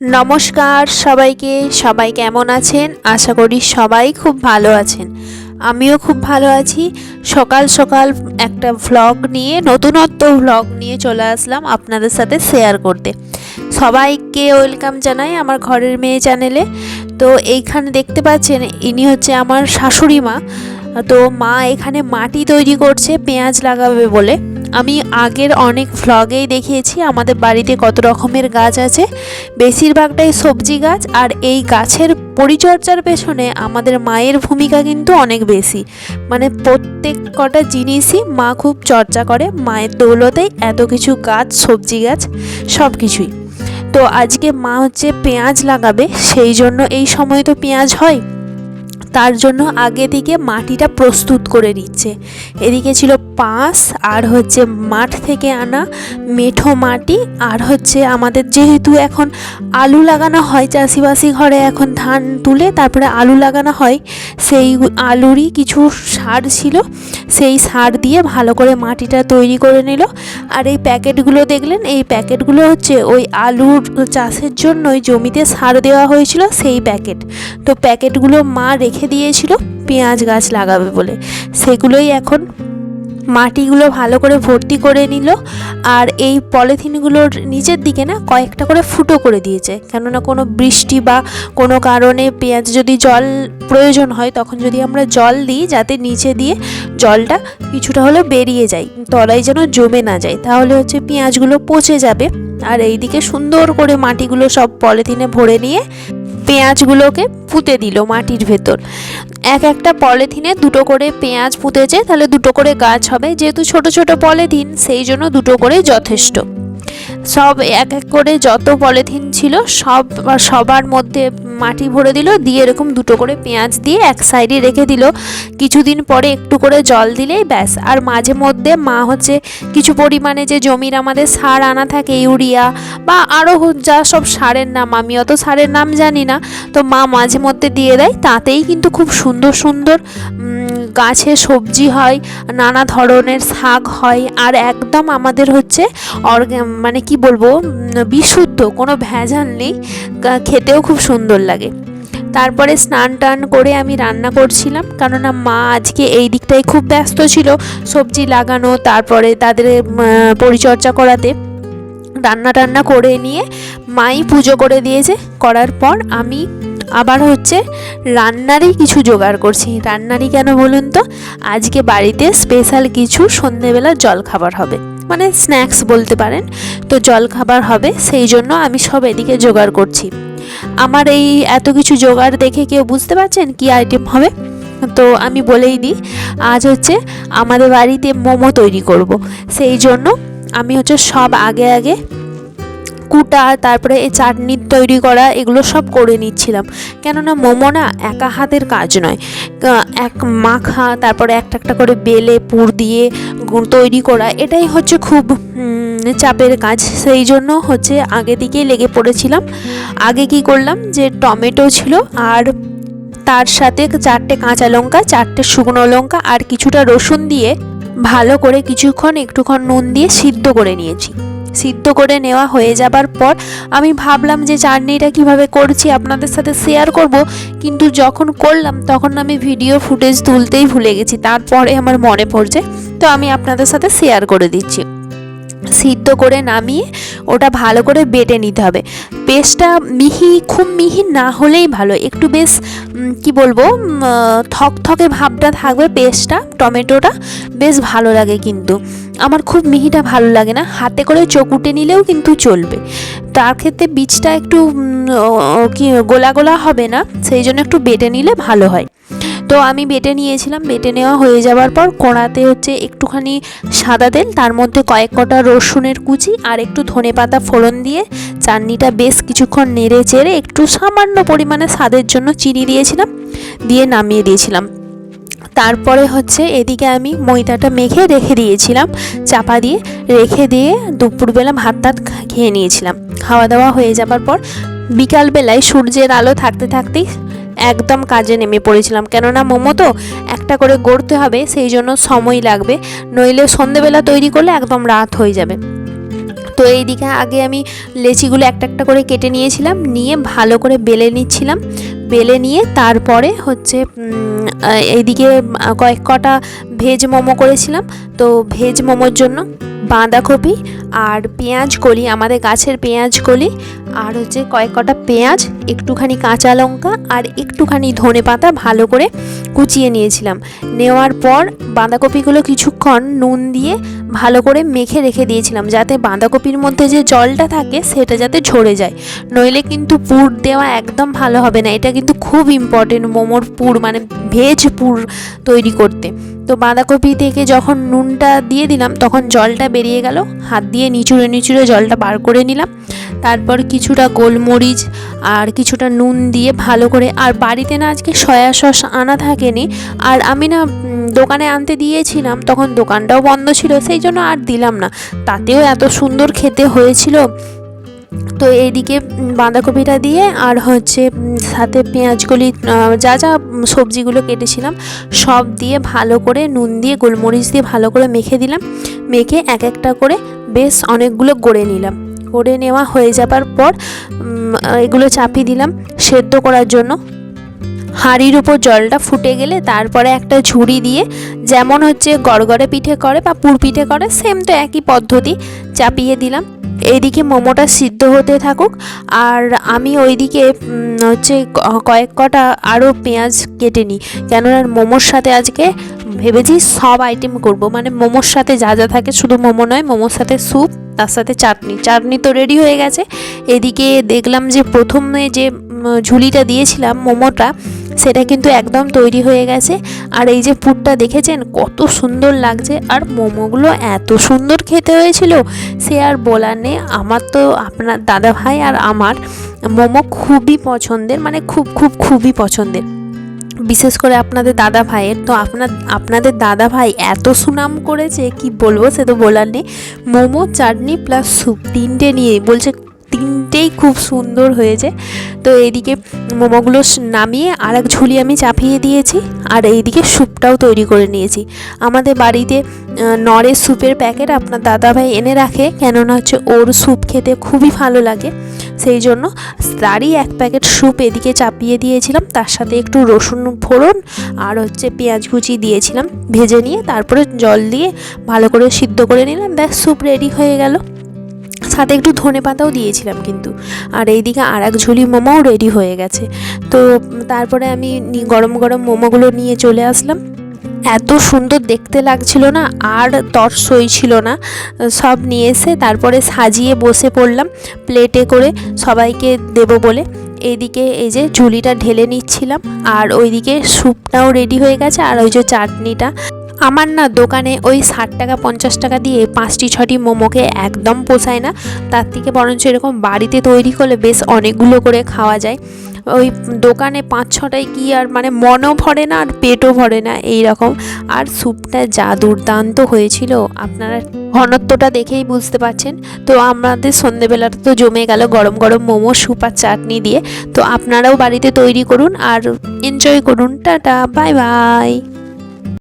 নমস্কার সবাইকে, সবাই কেমন আছেন? আশা করি সবাই খুব ভালো আছেন। আমিও খুব ভালো আছি। সকাল সকাল একটা ভ্লগ নিয়ে, নতুনত্ব ভ্লগ নিয়ে চলে আসলাম আপনাদের সাথে শেয়ার করতে। সবাইকে ওয়েলকাম জানাই আমার ঘরের মেয়ে চ্যানেলে তো এইখানে দেখতে পাচ্ছেন, ইনি হচ্ছে আমার শাশুড়ি মা। তো মা এখানে মাটি তৈরি করছে, পেঁয়াজ লাগাবে বলে। আমি আগের অনেক ভ্লগেই দেখিয়েছি, আমাদের বাড়িতে কত রকমের গাছ আছে। বেশিরভাগটাই সবজি গাছ, আর এই গাছের পরিচর্যার পেছনে আমাদের মায়ের ভূমিকা কিন্তু অনেক বেশি। মানে প্রত্যেক কটা জিনিসই মা খুব চর্চা করে, মায়ের দৌলতেই এত কিছু গাছ, সবজি গাছ সব কিছুই তো আজকে মা হচ্ছে পেঁয়াজ লাগাবে, সেই জন্য এই সময় তো পেঁয়াজ হয়। তার জন্য আগে থেকে মাটিটা প্রস্তুত করে নিচ্ছে। এদিকে ছিল পাঁশ আর হচ্ছে মাঠ থেকে আনা মেঠো মাটি, আর হচ্ছে আমাদের যেহেতু এখন আলু লাগানো হয় চাষিবাসি ঘরে, এখন ধান তুলে তারপরে আলু লাগানো হয়, সেই আলুরই কিছু সার ছিল, সেই সার দিয়ে ভালো করে মাটিটা তৈরি করে নিল। আর এই প্যাকেটগুলো দেখলেন, এই প্যাকেটগুলো হচ্ছে ওই আলুর চাষের জন্যই জমিতে সার দেওয়া হয়েছিল সেই প্যাকেট। তো প্যাকেটগুলো মা রেখে দিয়েছিল, পেঁয়াজ গাছ লাগাবে বলে। সেগুলোই এখন মাটিগুলো ভালো করে ভর্তি করে নিল, আর এই পলিথিনগুলোর নিচের দিকে না কয়েকটা করে ফুটো করে দিয়েছে। কেননা কোনো বৃষ্টি বা কোনো কারণে পেঁয়াজ যদি জল প্রয়োজন হয়, তখন যদি আমরা জল দিই যাতে নিচে দিয়ে জলটা কিছুটা হলেও বেরিয়ে যায়, তলায় যেন জমে না যায়, তাহলে হচ্ছে পেঁয়াজগুলো পচে যাবে। আর এইদিকে সুন্দর করে মাটিগুলো সব পলিথিনে ভরে নিয়ে পেঁয়াজগুলোকে পুঁতে দিল মাটির ভেতর। এক একটা পলিথিনে দুটো করে পেঁয়াজ পুঁতেছে তাহলে দুটো করে গাছ হবে। যেহেতু ছোট ছোট পলিথিন, সেই জন্য দুটো করে যথেষ্ট। সব এক এক করে যত পলিথিন ছিল, সব, সবার মধ্যে মাটি ভরে দিল, দিয়ে এরকম দুটো করে পেঁয়াজ দিয়ে এক সাইডে রেখে দিল। কিছুদিন পরে একটু করে জল দিলেই ব্যাস। আর মাঝে মধ্যে মা হচ্ছে কিছু পরিমাণে যে জমির আমাদের সার আনা থাকে, ইউরিয়া বা আরও যা সব সারের নাম, আমি অত সারের নাম জানি না, তো মা মাঝে মধ্যে দিয়ে দেয়। তাতেই কিন্তু খুব সুন্দর সুন্দর গাছে সবজি হয়, নানা ধরনের শাক হয়, আর একদম আমাদের হচ্ছে অর্গ্যা মানে কি বলব বিশুদ্ধ, কোনো ভেজাল নেই খেতেও খুব সুন্দর লাগে। তারপরে স্নান টান করে আমি রান্না করছিলাম, কেননা মা আজকে এই দিকটাই খুব ব্যস্ত ছিল, সবজি লাগানো, তারপরে তাদের পরিচর্যা করাতে। রান্না টান্না করে নিয়ে মাই পুজো করে দিয়েছে, করার পর আমি আবার হচ্ছে রান্নারই কিছু জোগাড় করছি। রান্নারই কেন বলুন তো? আজকে বাড়িতে স্পেশাল কিছু সন্ধেবেলা জল খাবার হবে। মানে স্ন্যাক্স বলতে পারেন। তো জল খাবার হবে, সেই জন্য আমি সব এদিকে জোগাড় করছি। আমার এই এত কিছু জোগাড় দেখে কেউ বুঝতে পারছেন কি আইটেম হবে? তো আমি বলেই দিই, আজ হচ্ছে আমাদের বাড়িতে মোমো তৈরি করব। সেই জন্য আমি হচ্ছে সব আগে আগে কুটা, তারপরে এই চাটনি তৈরি করা, এগুলো সব করে নিচ্ছিলাম। কেননা মোমো না একা হাতের কাজ নয়। এক মাখা, তারপরে একটা একটা করে বেলে, পুর দিয়ে তৈরি করা, এটাই হচ্ছে খুব চাপের কাজ। সেই জন্য হচ্ছে আগে দিকেই লেগে পড়েছিলাম। আগে কি করলাম যে, টমেটো ছিল আর তার সাথে চারটে কাঁচা লঙ্কা, চারটে শুকনো লঙ্কা আর কিছুটা রসুন দিয়ে ভালো করে কিছুক্ষণ একটুক্ষণ নুন দিয়ে সিদ্ধ করে নিয়েছি। সিদ্ধ করে নেওয়া হয়ে যাবার পর আমি ভাবলাম যে চাটনিটা কীভাবে করছি আপনাদের সাথে শেয়ার করব। কিন্তু যখন করলাম, তখন আমি ভিডিও ফুটেজ তুলতেই ভুলে গেছি। তারপরে আমার মনে পড়ছে, তো আমি আপনাদের সাথে শেয়ার করে দিচ্ছি। সিদ্ধ করে নামিয়ে ওটা ভালো করে বেটে নিতে হবে। পেস্টটা মিহি, খুব মিহি না হলেই ভালো। একটু বেশ কি বলব থকথকে ভাবটা থাকবে পেস্টটা, টমেটোটা। বেশ ভালো লাগে কিন্তু। আমার খুব মিহিটা ভালো লাগে না। হাতে করে চকুটে নিলেও কিন্তু চলবে। তার ক্ষেত্রে বীজটা একটু কি গোলা গোলা হবে না। সেই জন্য একটু বেটে নিলে ভালো হয়। তো আমি বেটে নিয়েছিলাম। বেটে নেওয়া হয়ে যাওয়ার পর কড়াতে হচ্ছে একটুখানি সাদা তেল, তার মধ্যে কয়েক কটা রসুনের কুচি আর একটু ধনে পাতা ফোড়ন দিয়ে চাটনিটা বেশ কিছুক্ষণ নেড়ে চেড়ে একটু সামান্য পরিমাণে স্বাদের জন্য চিনি দিয়েছিলাম, দিয়ে নামিয়ে দিয়েছিলাম। তারপরে হচ্ছে এদিকে আমি ময়দাটা মেখে রেখে দিয়েছিলাম, চাপা দিয়ে রেখে দিয়ে দুপুরবেলা ভাত টাত খেয়ে নিয়েছিলাম। খাওয়া দাওয়া হয়ে যাবার পর বিকালবেলায় সূর্যের আলো থাকতে থাকতেই একদম কাজে নেমে পড়েছিলাম। কেননা মোমো তো একটা করে গড়তে হবে, সেই জন্য সময় লাগবে। নইলে সন্ধেবেলা তৈরি করলে একদম রাত হয়ে যাবে। তো এইদিকে আগে আমি লেচিগুলো একটা একটা করে কেটে নিয়েছিলাম, নিয়ে ভালো করে বেলে নিচ্ছিলাম। বেলে নিয়ে তারপরে হচ্ছে এইদিকে কয়েক কটা ভেজ মোমো করেছিলাম। তো ভেজ মোমোর জন্য বাঁধাকপি আর পেঁয়াজ কলি, আমাদের গাছের পেঁয়াজ কলি, আর হচ্ছে কয়েক কটা পেঁয়াজ, একটুখানি কাঁচা লঙ্কা আর একটুখানি ধনে পাতা ভালো করে কুচিয়ে নিয়েছিলাম। নেওয়ার পর বাঁধাকপিগুলো কিছুক্ষণ নুন দিয়ে ভালো করে মেখে রেখে দিয়েছিলাম, যাতে বাঁধাকপির মধ্যে যে জলটা থাকে সেটা যাতে ঝরে যায়। নইলে কিন্তু পুর দেওয়া একদম ভালো হবে না, এটা কিন্তু খুব ইম্পর্টেন্ট মোমোর পুর মানে ভেজ পুর তৈরি করতে। তো বাঁধাকপি থেকে যখন নুনটা দিয়ে দিলাম, তখন জলটা বেরিয়ে গেল। হাত দিয়ে নিচুড়ে নিচুড়ে জলটা বার করে নিলাম। তারপর কিছুটা গোলমরিচ আর কিছুটা নুন দিয়ে ভালো করে, আর বাড়িতে না আজকে সয়া সস আনা থাকেনি। আর আমি না দোকানে আনতে দিয়েছিলাম, তখন দোকানটাও বন্ধ ছিল, সেই জন্য আর দিলাম না। তাতেও এত সুন্দর খেতে হয়েছিল। তো এইদিকে বাঁধাকপিটা দিয়ে আর হচ্ছে সাথে পেঁয়াজগুলি যা যা সবজিগুলো কেটেছিলাম, সব দিয়ে ভালো করে নুন দিয়ে, গোলমরিচ দিয়ে ভালো করে মেখে দিলাম। মেখে এক একটা করে বেশ অনেকগুলো গড়ে নিলাম। গড়ে নেওয়া হয়ে যাবার পর এগুলো চাপিয়ে দিলাম সেদ্ধ করার জন্য। হাঁড়ির উপর জলটা ফুটে গেলে তারপরে একটা ঝুড়ি দিয়ে, যেমন হচ্ছে গড়গড়ে পিঠে করে বা পুর পিঠে করে সেম তো একই পদ্ধতি, চাপিয়ে দিলাম। এইদিকে মোমোটা সিদ্ধ হতে থাকুক, আর আমি ওইদিকে হচ্ছে কয়েক কটা আরও পেঁয়াজ কেটে নিই। কেননা মোমোর সাথে আজকে ভেবেছি সব আইটেম করব। মানে মোমোর সাথে যা যা থাকে শুধু মোমো নয়, মোমোর সাথে স্যুপ তার সাথে চাটনি। চাটনি তো রেডি হয়ে গেছে। এদিকে দেখলাম যে প্রথমে যে ঝুলিটা দিয়েছিলাম মোমোটা সেটা কিন্তু একদম তৈরি হয়ে গেছে। আর এই যে পুরটা দেখেছেন, কত সুন্দর লাগছে। আর মোমোগুলো এত সুন্দর খেতে হয়েছিল সে আর বলার নেই। আমার তো আপনার দাদা ভাই আর আমার মোমো খুবই পছন্দের মানে খুব খুব, খুবই পছন্দের। বিশেষ করে আপনাদের দাদা ভাইয়ের তো আপনার, আপনাদের দাদা ভাই এত সুনাম করেছে, কি বলব সে তো বলার নেই। মোমো, চাটনি প্লাস স্যুপ তিনটে নিয়ে বলছে তিনটেই খুব সুন্দর হয়েছে। তো এইদিকে মোমোগুলো নামিয়ে আর এক ঝুলি আমি চাপিয়ে দিয়েছি আর এইদিকে স্যুপটাও তৈরি করে নিয়েছি। আমাদের বাড়িতে নরের স্যুপের প্যাকেট আপনার দাদাভাই এনে রাখে, কেননা হচ্ছে ওর স্যুপ খেতে খুবই ভালো লাগে। সেই জন্য তারই এক প্যাকেট স্যুপ এদিকে চাপিয়ে দিয়েছিলাম। তার সাথে একটু রসুন ফোড়ন আর হচ্ছে পেঁয়াজ কুচি দিয়েছিলাম। ভেজে নিয়ে তারপরে জল দিয়ে ভালো করে সিদ্ধ করে নিলাম। ব্যাস, স্যুপ রেডি হয়ে গেল। সাথে একটু ধনে পাতাও দিয়েছিলাম কিন্তু। আর এইদিকে আর এক ঝুলি মোমোও রেডি হয়ে গেছে। তো তারপরে আমি গরম গরম মোমোগুলো নিয়ে চলে আসলাম। এত সুন্দর দেখতে লাগছিল না, আর তর সই ছিল না। সব নিয়ে এসে তারপরে সাজিয়ে বসে পড়লাম প্লেটে করে সবাইকে দেব বলে। এইদিকে এই যে ঝুলিটা ঢেলে নিচ্ছিলাম, আর ওইদিকে স্যুপটাও রেডি হয়ে গেছে, আর ওই যে চাটনিটা। আমার না দোকানে ওই ষাট টাকা, পঞ্চাশ টাকা দিয়ে পাঁচটি, ছটি মোমোকে একদম পোষায় না। তার থেকে বরঞ্চ এরকম বাড়িতে তৈরি করলে বেশ অনেকগুলো করে খাওয়া যায়। ওই দোকানে পাঁচ, ছটায় কি আর মানে মনও ভরে না আর পেটও ভরে না এই রকম আর স্যুপটা যা দুর্দান্ত হয়েছিল, আপনারা ঘনত্বটা দেখেই বুঝতে পারছেন। তো আমাদের সন্ধেবেলাটা তো জমে গেল গরম গরম মোমো, স্যুপ আর চাটনি দিয়ে। তো আপনারাও বাড়িতে তৈরি করুন আর এনজয় করুন। Tata bye bye